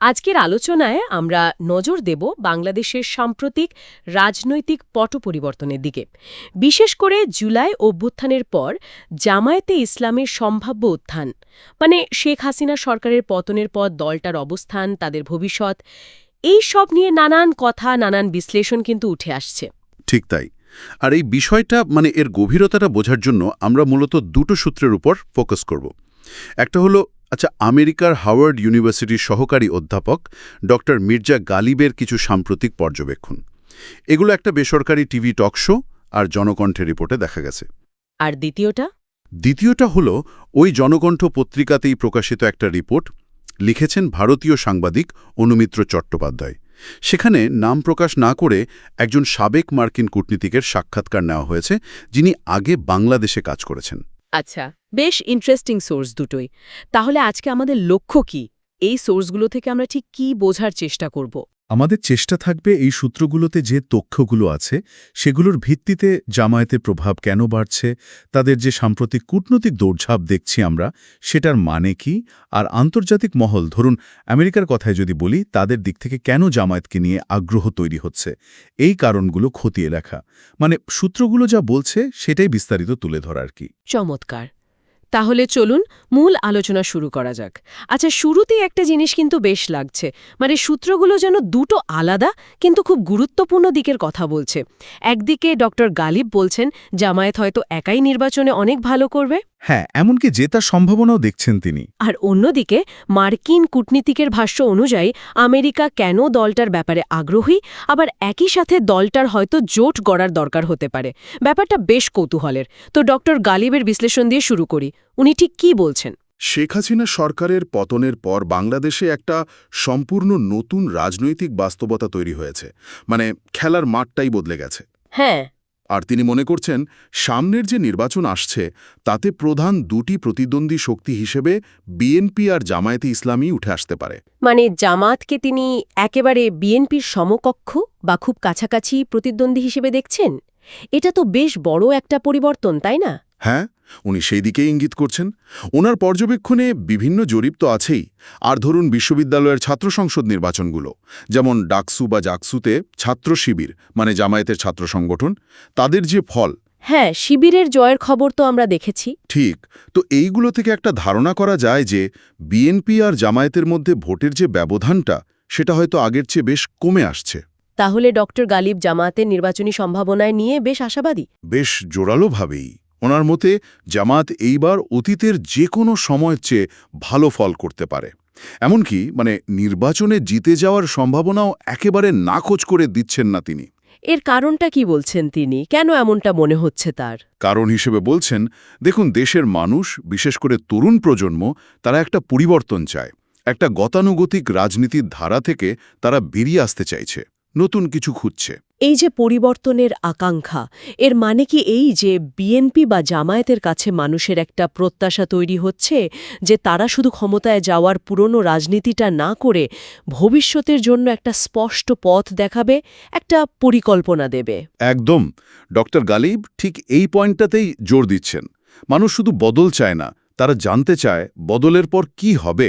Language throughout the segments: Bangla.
আজকের আলোচনায় আমরা নজর দেব বাংলাদেশের সাম্প্রতিক রাজনৈতিক পট পরিবর্তনের দিকে। বিশেষ করে জুলাই অভ্যুত্থানের পর জামায়াতে ইসলামের সম্ভাব্য উত্থান। মানে শেখ হাসিনা সরকারের পতনের পর দলটার অবস্থান, তাদের ভবিষ্যৎ, এই সব নিয়ে নানান কথা, নানান বিশ্লেষণ কিন্তু উঠে আসছে। ঠিক তাই। আর এই বিষয়টা মানে এর গভীরতাটা বোঝার জন্য আমরা মূলত দুটো সূত্রের উপর ফোকাস করব। একটা হলো আচ্ছা আমেরিকার হাওয়ার্ড ইউনিভার্সিটির সহকারী অধ্যাপক ডক্টর মির্জা গালিবের কিছু সাম্প্রতিক পর্যবেক্ষণ। এগুলো একটা বেসরকারি টিভি টক শো আর জনকণ্ঠের রিপোর্টে দেখা গেছে। আর দ্বিতীয়টা? দ্বিতীয়টা হলো ওই জনকণ্ঠ পত্রিকাতেই প্রকাশিত একটা রিপোর্ট লিখেছেন ভারতীয় সাংবাদিক অনুমিত্র চট্টোপাধ্যায়। সেখানে নাম প্রকাশ না করে একজন সাবেক মার্কিন কূটনীতিকের সাক্ষাৎকার নেওয়া হয়েছে যিনি আগে বাংলাদেশে কাজ করেছেন। আচ্ছা বেশ ইন্টারেস্টিং সোর্স দুটোই। তাহলে আজকে আমাদের লক্ষ্য কি? এই সোর্সগুলো থেকে আমরা ঠিক কি বোঝার চেষ্টা করব? আমাদের চেষ্টা থাকবে এই সূত্রগুলোতে যে তথ্যগুলো আছে, সেগুলোর ভিত্তিতে জামায়াতের প্রভাব কেন বাড়ছে, তাদের যে সাম্প্রতিক কূটনৈতিক দৌড়ঝাঁপ দেখছি আমরা, সেটার মানে কি, আর আন্তর্জাতিক মহল, ধরুন আমেরিকার কথায় যদি বলি, তাদের দিক থেকে কেন জামায়াতকে নিয়ে আগ্রহ তৈরি হচ্ছে? এই কারণগুলো খতিয়ে লেখা মানে সূত্রগুলো যা বলছে, সেটাই বিস্তারিত তুলে ধরা আর কি। চমৎকার। তাহলে চলুন মূল আলোচনা শুরু করা যাক। আচ্ছা শুরুতেই একটা জিনিস কিন্তু বেশ লাগছে। মানে সূত্রগুলো যেন দুটো আলাদা, কিন্তু খুব গুরুত্বপূর্ণ দিকের কথা বলছে। একদিকে ডক্টর গালিব বলছেন, জামায়াত হয়তো একাই নির্বাচনে অনেক ভালো করবে। হ্যাঁ এমনকি জেতার সম্ভাবনাও দেখছেন তিনি। আর অন্যদিকে মার্কিন কূটনীতিকের ভাষ্য অনুযায়ী আমেরিকা কেন দলটার ব্যাপারে আগ্রহী? আবার একই সাথে দলটার হয়তো জোট গড়ার দরকার হতে পারে। ব্যাপারটা বেশ কৌতূহলের। তো ডক্টর গালিবের বিশ্লেষণ দিয়ে শুরু করি। উনি ঠিক কি বলছেন? শেখ হাসিনা সরকারের পতনের পর বাংলাদেশে একটা সম্পূর্ণ নতুন রাজনৈতিক বাস্তবতা তৈরি হয়েছে। মানে খেলার মাঠটাই বদলে গেছে। হ্যাঁ আর তিনি মনে করছেন সামনের যে নির্বাচন আসছে তাতে প্রধান দুটি প্রতিদ্বন্দ্বী শক্তি হিসেবে বিএনপি আর জামায়াতে ইসলামী উঠে আসতে পারে। মানে জামাতকে তিনি একেবারে বিএনপির সমকক্ষ বা খুব কাছাকাছি প্রতিদ্বন্দ্বী হিসেবে দেখছেন? এটা তো বেশ বড় একটা পরিবর্তন তাই না? হ্যাঁ উনি সেই দিকেই ইঙ্গিত করছেন। ওনার পর্যবেক্ষণে বিভিন্ন জরিপ তো আছেই। আর ধরুন বিশ্ববিদ্যালয়ের ছাত্র সংসদ নির্বাচনগুলো যেমন ডাকসু বা জাকসুতে ছাত্র শিবির মানে জামায়াতের ছাত্র সংগঠন তাদের যে ফল। হ্যাঁ শিবিরের জয়ের খবর তো আমরা দেখেছি। ঠিক তো এইগুলো থেকে একটা ধারণা করা যায় যে বিএনপি আর জামায়াতের মধ্যে ভোটের যে ব্যবধানটা সেটা হয়তো আগের চেয়ে বেশ কমে আসছে। তাহলে ডক্টর গালিব জামাতের নির্বাচনী সম্ভাবনায় নিয়ে বেশ আশাবাদী? বেশ জোরালোভাবেই। ওনার মতে জামাত এইবার অতীতের যে কোনো সময়ের চেয়ে ভালো ফল করতে পারে। এমনকি মানে নির্বাচনে জিতে যাওয়ার সম্ভাবনাও একেবারে নাকচ করে দিচ্ছেন না তিনি। এর কারণটা কি বলছেন তিনি? কেন এমনটা মনে হচ্ছে তার? কারণ হিসেবে বলছেন দেখুন দেশের মানুষ বিশেষ করে তরুণ প্রজন্ম তারা একটা পরিবর্তন চায়। একটা গতানুগতিক রাজনীতির ধারা থেকে তারা বেরিয়ে আসতে চাইছে। নতুন কিছু খুঁজছে। এই যে পরিবর্তনের আকাঙ্ক্ষা এর মানে কি এই যে বিএনপি বা জামায়াতের কাছে মানুষের একটা প্রত্যাশা তৈরি হচ্ছে যে তারা শুধু ক্ষমতায় যাওয়ার পুরনো রাজনীতিটা না করে ভবিষ্যতের জন্য একটা স্পষ্ট পথ দেখাবে একটা পরিকল্পনা দেবে? একদম। ডক্টর গালিব ঠিক এই পয়েন্টটাতেই জোর দিচ্ছেন। মানুষ শুধু বদল চায় না তারা জানতে চায় বদলের পর কি হবে।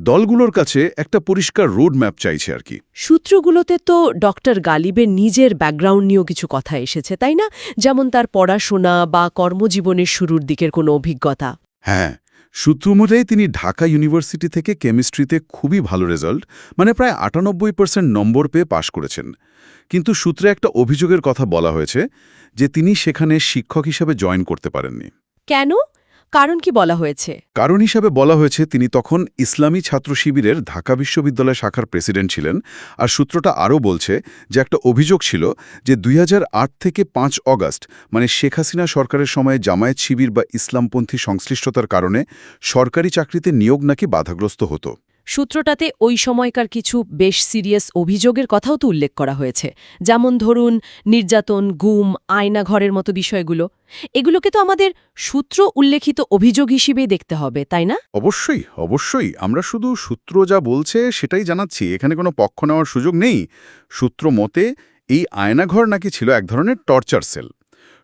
দলগুলোর কাছে একটা পরিষ্কার রোড ম্যাপ চাইছে আর কি। সূত্রগুলোতে তো ডক্টর গালিবের নিজের ব্যাকগ্রাউন্ড নিয়েও কিছু কথা এসেছে তাই না? যেমন তার পড়াশোনা বা কর্মজীবনের শুরুর দিকের কোনো অভিজ্ঞতা। হ্যাঁ সূত্রমতেই তিনি ঢাকা ইউনিভার্সিটি থেকে কেমিস্ট্রিতে খুবই ভালো রেজাল্ট মানে প্রায় আটানব্বই পার্সেন্ট নম্বর পেয়ে পাশ করেছেন। কিন্তু সূত্রে একটা অভিযোগের কথা বলা হয়েছে যে তিনি সেখানে শিক্ষক হিসাবে জয়েন করতে পারেননি। কেন? কারণ কি বলা হয়েছে? কারণ হিসাবে বলা হয়েছে, তিনি তখন ইসলামী ছাত্র শিবিরের ঢাকা বিশ্ববিদ্যালয় শাখার প্রেসিডেন্ট ছিলেন। আর সূত্রটা আরও বলছে যে, একটা অভিযোগ ছিল যে, দুই হাজার আট থেকে পাঁচ অগাস্ট মানে শেখ হাসিনা সরকারের সময়ে জামায়াত শিবির বা ইসলামপন্থী সংশ্লিষ্টতার কারণে সরকারি চাকরিতে নিয়োগ নাকি বাধাগ্রস্ত হতো। সূত্রটাতে ওই সময়কার কিছু বেশ সিরিয়াস অভিযোগের কথাও তো উল্লেখ করা হয়েছে। যেমন ধরুন, নির্যাতন, গুম আয়নাঘরের মতো বিষয়গুলো। এগুলোকে তো আমাদের সূত্র উল্লেখিত অভিযোগ হিসেবে দেখতে হবে, তাই না? অবশ্যই অবশ্যই। আমরা শুধু সূত্র যা বলছে সেটাই জানাচ্ছি। এখানে কোনো পক্ষ নেওয়ার সুযোগ নেই। সূত্র মতে, এই আয়নাঘর নাকি ছিল এক ধরনের টর্চার সেল।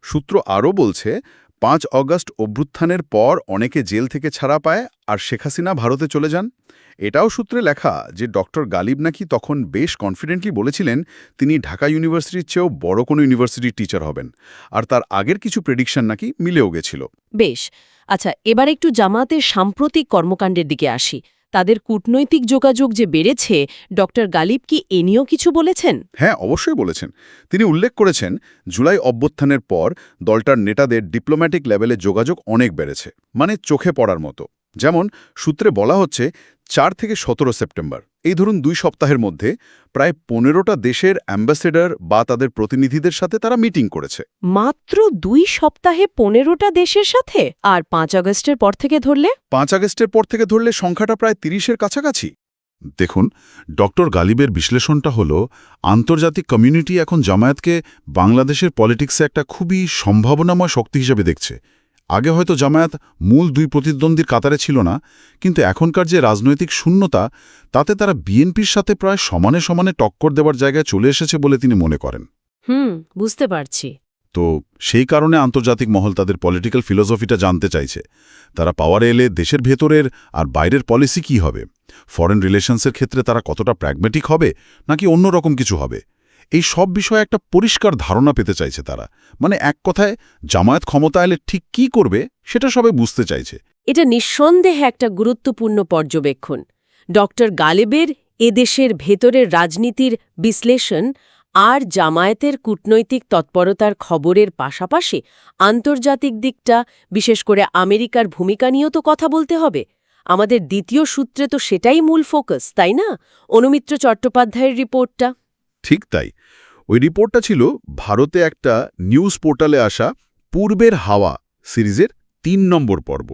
সূত্র আরও বলছে পাঁচ অগস্ট অভ্যুত্থানের পর অনেকে জেল থেকে ছাড়া পায় আর শেখ হাসিনা ভারতে চলে যান। এটাও সূত্রে লেখা যে ডক্টর গালিব নাকি তখন বেশ কনফিডেন্টলি বলেছিলেন, তিনি ঢাকা ইউনিভার্সিটির চেয়েও বড় কোনো ইউনিভার্সিটির টিচার হবেন। আর তার আগের কিছু প্রেডিকশন নাকি মিলেও গেছিল। বেশ। আচ্ছা এবার একটু জামাতের সাম্প্রতিক কর্মকাণ্ডের দিকে আসি। তাদের কূটনৈতিক যোগাযোগ যে বেড়েছে, ডক্টর গালিব কি এ নিয়েও কিছু বলেছেন? হ্যাঁ অবশ্যই বলেছেন। তিনি উল্লেখ করেছেন, জুলাই অভ্যুত্থানের পর দলটার নেতাদের ডিপ্লোম্যাটিক লেভেলে যোগাযোগ অনেক বেড়েছে মানে চোখে পড়ার মতো। যেমন সূত্রে বলা হচ্ছে, চার থেকে সতেরো সেপ্টেম্বর। এই ধরুন দুই সপ্তাহের মধ্যে প্রায় পনেরোটা দেশের অ্যাম্বাসেডর বা তাদের প্রতিনিধিদের সাথে তারা মিটিং করেছে। মাত্র দুই সপ্তাহে পনেরোটা দেশের সাথে? আর পাঁচ আগস্টের পর থেকে ধরলে? পাঁচ আগস্টের পর থেকে ধরলে সংখ্যাটা প্রায় তিরিশের কাছাকাছি। দেখুন ডক্টর গালিবের বিশ্লেষণটা হল আন্তর্জাতিক কমিউনিটি এখন জামায়াতকে বাংলাদেশের পলিটিক্সে একটা খুবই সম্ভাবনাময় শক্তি হিসেবে দেখছে। আগে হয়তো জামায়াত মূল দুই প্রতিদ্বন্দ্বীর কাতারে ছিল না কিন্তু এখনকার যে রাজনৈতিক শূন্যতা তাতে তারা বিএনপির সাথে প্রায় সমানে সমানে টক্কর দেওয়ার জায়গায় চলে এসেছে বলে তিনি মনে করেন। হুম বুঝতে পারছি। তো সেই কারণে আন্তর্জাতিক মহল তাদের পলিটিক্যাল ফিলোসফিটা জানতে চাইছে। তারা পাওয়ারে এলে দেশের ভেতরের আর বাইরের পলিসি কি হবে? ফরেন রিলেশনসের ক্ষেত্রে তারা কতটা প্র্যাগমেটিক হবে নাকি অন্য রকম কিছু হবে? এই সব বিষয়ে একটা পরিষ্কার ধারণা পেতে চাইছে তারা। মানে এক কথায়, জামায়াত ক্ষমতা এলে ঠিক কি করবে, সেটা সবাই বুঝতে চাইছে। এটা নিঃসন্দেহে একটা গুরুত্বপূর্ণ পর্যবেক্ষণ। ডক্টর গালেবের এদেশের ভেতরের রাজনীতির বিশ্লেষণ আর জামায়াতের কূটনৈতিক তৎপরতার খবরের পাশাপাশি আন্তর্জাতিক দিকটা, বিশেষ করে আমেরিকার ভূমিকা নিয়েও তো কথা বলতে হবে। আমাদের দ্বিতীয় সূত্রে তো সেটাই মূল ফোকাস, তাই না? অনুমিত্র চট্টোপাধ্যায়ের রিপোর্টটা। ঠিক তাই। ওই রিপোর্টটা ছিল ভারতে একটা নিউজ পোর্টালে আসা পূর্বের হাওয়া সিরিজের তিন নম্বর পর্ব।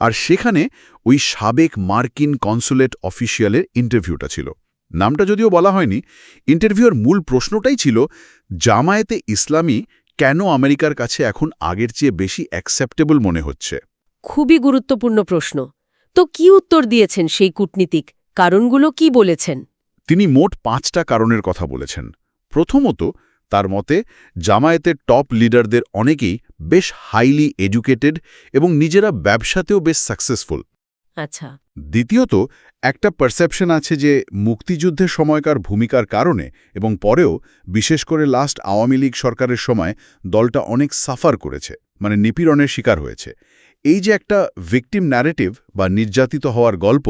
আর সেখানে ওই সাবেক মার্কিন কনসুলেট অফিসিয়ালের ইন্টারভিউটা ছিল। নামটা যদিও বলা হয়নি ইন্টারভিউর মূল প্রশ্নটাই ছিল, জামায়াতে ইসলামী কেন আমেরিকার কাছে এখন আগের চেয়ে বেশি অ্যাকসেপ্টেবল মনে হচ্ছে? খুবই গুরুত্বপূর্ণ প্রশ্ন। তো কি উত্তর দিয়েছেন সেই কূটনীতিক? কারণগুলো কি বলেছেন? তিনি মোট পাঁচটা কারণের কথা বলেছেন। প্রথমত তার মতে জামায়াতের টপ লিডারদের অনেকেই বেশ হাইলি এডুকেটেড এবং নিজেরা ব্যবসাতেও বেশ সাকসেসফুল আচ্ছা। দ্বিতীয়ত একটা পারসেপশন আছে যে মুক্তিযুদ্ধের সময়কার ভূমিকার কারণে এবং পরেও বিশেষ করে লাস্ট আওয়ামী লীগ সরকারের সময় দলটা অনেক সাফার করেছে মানে নিপীড়নের শিকার হয়েছে। এই যে একটা ভিকটিম ন্যারেটিভ বা নির্যাতিত হওয়ার গল্প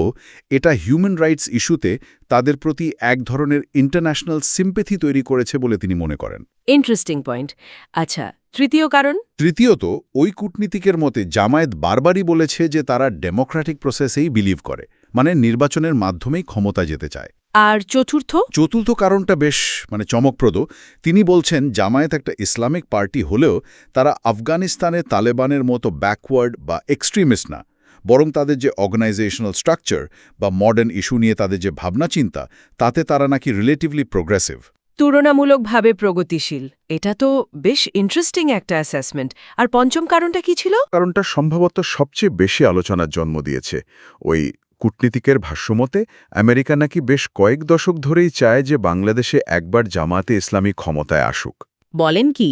এটা হিউম্যান রাইটস ইস্যুতে তাদের প্রতি এক ধরনের ইন্টারন্যাশনাল সিম্পেথি তৈরি করেছে বলে তিনি মনে করেন। ইন্টারেস্টিং পয়েন্ট আচ্ছা তৃতীয় কারণ? তৃতীয়ত ওই কূটনীতিকের মতে জামায়াত বারবারই বলেছে যে তারা ডেমোক্রেটিক প্রসেসেই বিলিভ করে মানে নির্বাচনের মাধ্যমেই ক্ষমতা যেতে চায়। আর চতুর্থ? চতুর্থ কারণটা বেশ মানে চমকপ্রদ। তিনি বলছেন জামায়াত একটা ইসলামিক পার্টি হলেও তারা আফগানিস্তানে তালেবানের মতো ব্যাকওয়ার্ড বা এক্সট্রিমিস্ট না। বরং তাদের যে অর্গানাইজেশনাল স্ট্রাকচার বা মডার্ন ইস্যু নিয়ে তাদের যে ভাবনা চিন্তা তাতে তারা নাকি রিলেটিভলি প্রোগ্রেসিভ তুলনামূলকভাবে প্রগতিশীল। এটা তো বেশ ইন্টারেস্টিং একটা অ্যাসেসমেন্ট আর পঞ্চম কারণটা কি ছিল? কারণটা সম্ভবত সবচেয়ে বেশি আলোচনার জন্ম দিয়েছে। ওই কূটনীতিকের ভাষ্যমতে আমেরিকা নাকি বেশ কয়েক দশক ধরেই চায় যে বাংলাদেশে একবার জামাতে ইসলামী ক্ষমতায় আসুক। বলেন কি?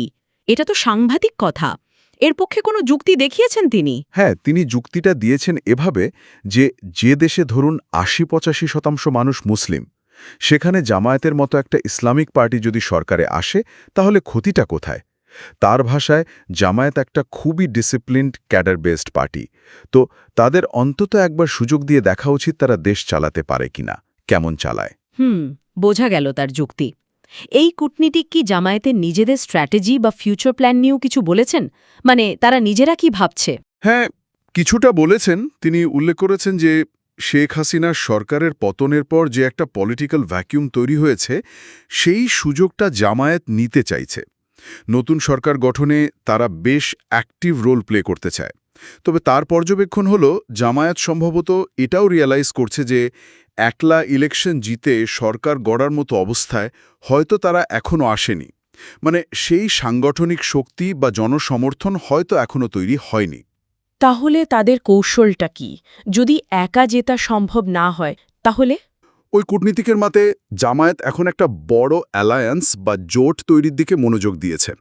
এটা তো সাংঘাতিক কথা। এর পক্ষে কোনো যুক্তি দেখিয়েছেন তিনি? হ্যাঁ তিনি যুক্তিটা দিয়েছেন এভাবে যে যে দেশে ধরুন আশি পঁচাশি শতাংশ মানুষ মুসলিম সেখানে জামায়াতের মতো একটা ইসলামিক পার্টি যদি সরকারে আসে তাহলে ক্ষতিটা কোথায়? তার ভাষায় জামায়াত একটা খুবই ডিসিপ্লিনড ক্যাডার বেসড পার্টি তো তাদের অন্তত একবার সুযোগ দিয়ে দেখা উচিত তারা দেশ চালাতে পারে কিনা কেমন চালায়। হুম বোঝা গেল তার যুক্তি। এই কূটনীতিক কি জামায়াতের নিজেদের স্ট্র্যাটেজি বা ফিউচার প্ল্যান নিয়েও কিছু বলেছেন? মানে তারা নিজেরা কি ভাবছে? হ্যাঁ কিছুটা বলেছেন। তিনি উল্লেখ করেছেন যে শেখ হাসিনার সরকারের পতনের পর যে একটা পলিটিক্যাল ভ্যাকিউম তৈরি হয়েছে সেই সুযোগটা জামায়াত নিতে চাইছে। নতুন সরকার গঠনে তারা বেশ অ্যাক্টিভ রোল প্লে করতে চায়। তবে তার পর্যবেক্ষণ হল, জামায়াত সম্ভবত এটাও রিয়ালাইজ করছে যে, একলা ইলেকশন জিতে সরকার গড়ার মতো অবস্থায় হয়তো তারা এখনও আসেনি। মানে সেই সাংগঠনিক শক্তি বা জনসমর্থন হয়তো এখনও তৈরি হয়নি। তাহলে তাদের কৌশলটা কি? যদি একা জেতা সম্ভব না হয়, তাহলে? ওই কূটনীতিকের মতে জামায়াত এখন একটা বড় অ্যালায়েন্স বা জোট তৈরির দিকে মনোযোগ দিয়েছে।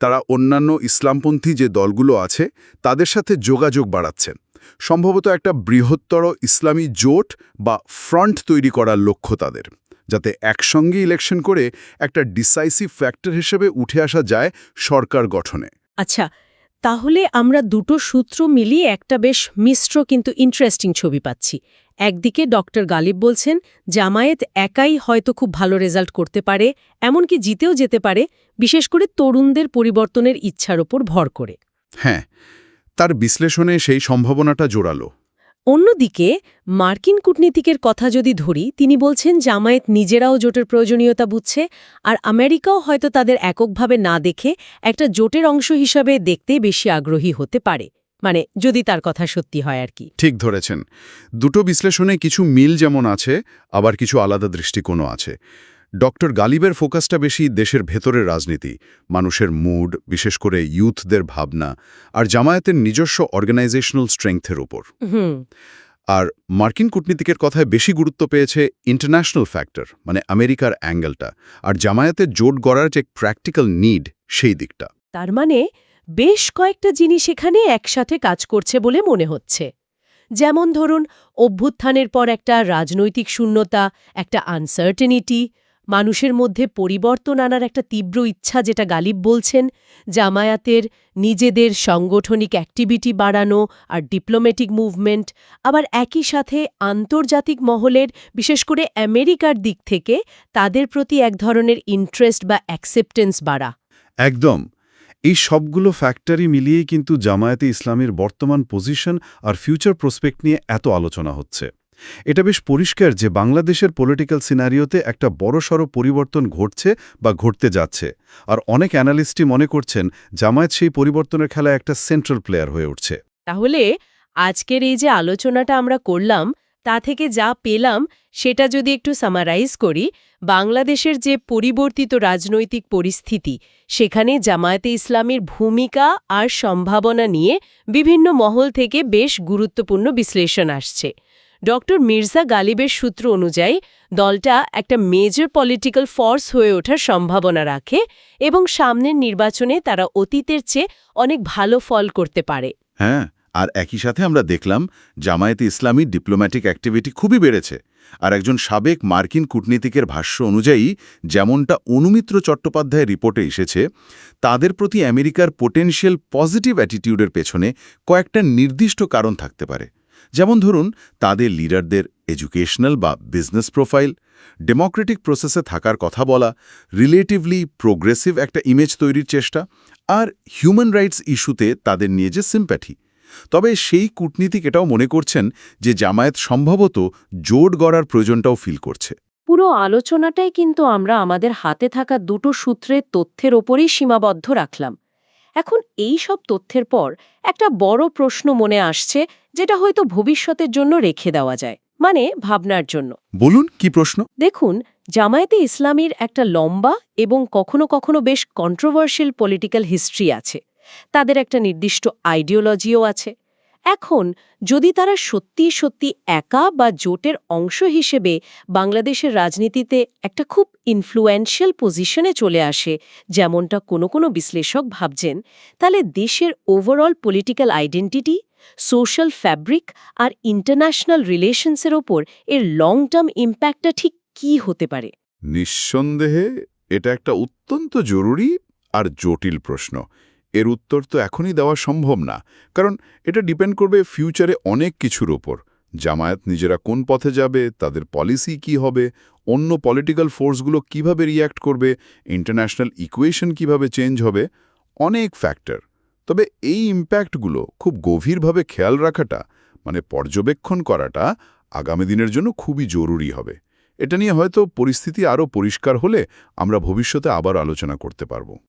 তারা অন্যান্য ইসলামপন্থী যে দলগুলো আছে, তাদের সাথে যোগাযোগ বাড়াচ্ছেন সম্ভবত একটা বৃহত্তর ইসলামী জোট বা ফ্রন্ট তৈরি করার লক্ষ্য তাদের, যাতে একসঙ্গে ইলেকশন করে একটা ডিসাইসিভ ফ্যাক্টর হিসেবে উঠে আসা যায় সরকার গঠনে। আচ্ছা তাহলে আমরা দুটো সূত্র মিলিয়ে একটা বেশ মিশ্র কিন্তু ইন্টারেস্টিং ছবি পাচ্ছি। একদিকে ডক্টর গালিব বলছেন, জামায়েত একাই হয়তো খুব ভালো রেজাল্ট করতে পারে, এমনকি জিতেও যেতে পারে, বিশেষ করে তরুণদের পরিবর্তনের ইচ্ছার ওপর ভর করে। হ্যাঁ তার বিশ্লেষণে সেই সম্ভাবনাটা জোরালো। অন্যদিকে, মার্কিন কূটনীতিকের কথা যদি ধরি, তিনি বলছেন জামায়াত নিজেরাও জোটের প্রয়োজনীয়তা বুঝছে, আর আমেরিকাও হয়তো তাদের এককভাবে না দেখে একটা জোটের অংশ হিসাবে দেখতে বেশি আগ্রহী হতে পারে। মানে যদি তার কথা সত্যি হয় আর কি। ঠিক ধরেছেন। দুটো বিশ্লেষণে কিছু মিল যেমন আছে, আবার কিছু আলাদা দৃষ্টিকোণও আছে। ডক্টর গালিবের ফোকাসটা বেশি দেশের ভেতরের রাজনীতি মানুষের মুড বিশেষ করে ইউথদের ভাবনা আর জামায়াতের নিজস্ব অর্গানাইজেশনাল স্ট্রেংথের উপর। আর মার্কিন কূটনীতিকের কথায় বেশি গুরুত্ব পেয়েছে ইন্টারন্যাশনাল ফ্যাক্টর মানে আমেরিকার অ্যাঙ্গেলটা আর জামায়াতের জোট গড়ার যে প্র্যাকটিক্যাল নিড সেই দিকটা। তার মানে বেশ কয়েকটা জিনিস এখানে একসাথে কাজ করছে বলে মনে হচ্ছে। যেমন ধরুন অভ্যুত্থানের পর একটা রাজনৈতিক শূন্যতা একটা আনসার্টেনিটি মানুষের মধ্যে পরিবর্তন আনার একটা তীব্র ইচ্ছা যেটা গালিব বলছেন, জামায়াতের নিজেদের সাংগঠনিক অ্যাক্টিভিটি বাড়ানো আর ডিপ্লোম্যাটিক মুভমেন্ট আবার একই সাথে আন্তর্জাতিক মহলের, বিশেষ করে আমেরিকার দিক থেকে তাদের প্রতি এক ধরনের ইন্টারেস্ট বা অ্যাকসেপ্টেন্স বাড়া। একদম। এই সবগুলো ফ্যাক্টরি মিলিয়েই কিন্তু জামায়াতে ইসলামের বর্তমান পজিশন আর ফিউচার প্রসপেক্ট নিয়ে এত আলোচনা হচ্ছে। এটা বেশ পরিষ্কার যে বাংলাদেশের পলিটিক্যাল সিনারিওতে একটা বড়সড় পরিবর্তন ঘটছে বা ঘটতে যাচ্ছে। আর অনেক অ্যানালিস্টই মনে করছেন জামায়াত সেই পরিবর্তনের খেলায় একটা সেন্ট্রাল প্লেয়ার হয়ে উঠছে। তাহলে আজকের এই যে আলোচনাটা আমরা করলাম, তা থেকে যা পেলাম সেটা যদি একটু সামারাইজ করি, বাংলাদেশের যে পরিবর্তিত রাজনৈতিক পরিস্থিতি, সেখানে জামায়াতে ইসলামের ভূমিকা আর সম্ভাবনা নিয়ে বিভিন্ন মহল থেকে বেশ গুরুত্বপূর্ণ বিশ্লেষণ আসছে। ডক্টর মির্জা গালিবের সূত্র অনুযায়ী, দলটা একটা মেজর পলিটিক্যাল ফোর্স হয়ে ওঠার সম্ভাবনা রাখে এবং সামনের নির্বাচনে তারা অতীতের চেয়ে অনেক ভালো ফল করতে পারে। হ্যাঁ আর একই সাথে আমরা দেখলাম জামায়াতে ইসলামী ডিপ্লোম্যাটিক অ্যাক্টিভিটি খুবই বেড়েছে আর একজন সাবেক মার্কিন কূটনীতিকের ভাষ্য অনুযায়ী, যেমনটা অনুমিত্র চট্টোপাধ্যায়ের রিপোর্টে এসেছে, তাদের প্রতি আমেরিকার পোটেনশিয়াল পজিটিভ অ্যাটিটিউডের পেছনে কয়েকটা নির্দিষ্ট কারণ থাকতে পারে। যেমন ধরুন, তাদের লিডারদের এডুকেশনাল বা বিজনেস প্রোফাইল, ডেমোক্রেটিক প্রসেসে থাকার কথা বলা, রিলেটিভলি প্রোগ্রেসিভ একটা ইমেজ তৈরির চেষ্টা, আর হিউম্যান রাইটস ইস্যুতে তাদের নিয়ে যে সিম্প্যাথি। তবে সেই কূটনীতিক এটাও মনে করছেন যে জামায়াত সম্ভবত জোট গড়ার প্রয়োজনটাও ফিল করছে। পুরো আলোচনাটাই কিন্তু আমরা আমাদের হাতে থাকা দুটো সূত্রের তথ্যের ওপরেই সীমাবদ্ধ রাখলাম। এখন এই সব তথ্যের পর একটা বড় প্রশ্ন মনে আসছে যেটা হয়তো ভবিষ্যতের জন্য রেখে দেওয়া যায় মানে ভাবনার জন্য। বলুন কি প্রশ্ন? দেখুন জামায়াতে ইসলামীর একটা লম্বা এবং কখনো কখনো বেশ কন্ট্রোভার্সিয়াল পলিটিক্যাল হিস্ট্রি আছে। তাদের একটা নির্দিষ্ট আইডিওলজিও আছে। এখন, যদি তারা সত্যি সত্যি একা বা জোটের অংশ হিসেবে বাংলাদেশের রাজনীতিতে একটা খুব ইনফ্লুয়েন্সিয়াল পজিশনে চলে আসে, যেমনটা কোনো কোনো বিশ্লেষক ভাবছেন, তাহলে দেশের overall political identity social fabric আর ইন্টারন্যাশনাল রিলেশনসের ওপর এর লং টার্ম ইম্প্যাক্টটা ঠিক কি হতে পারে? নিঃসন্দেহে এটা একটা অত্যন্ত জরুরি আর জটিল প্রশ্ন। এর উত্তর তো এখনই দেওয়া সম্ভব না, কারণ এটা ডিপেন্ড করবে ফিউচারে অনেক কিছুর ওপর। জামায়াত নিজেরা কোন পথে যাবে, তাদের পলিসি কি হবে, অন্য পলিটিক্যাল ফোর্সগুলো কীভাবে রিয়্যাক্ট করবে, ইন্টারন্যাশনাল ইকুয়েশন কীভাবে চেঞ্জ হবে, অনেক ফ্যাক্টর। তবে এই ইম্প্যাক্টগুলো খুব গভীরভাবে খেয়াল রাখাটা মানে পর্যবেক্ষণ করাটা আগামী দিনের জন্য খুবই জরুরি হবে। এটা নিয়ে হয়তো পরিস্থিতি আরও পরিষ্কার হলে আমরা ভবিষ্যতে আবার আলোচনা করতে পারব।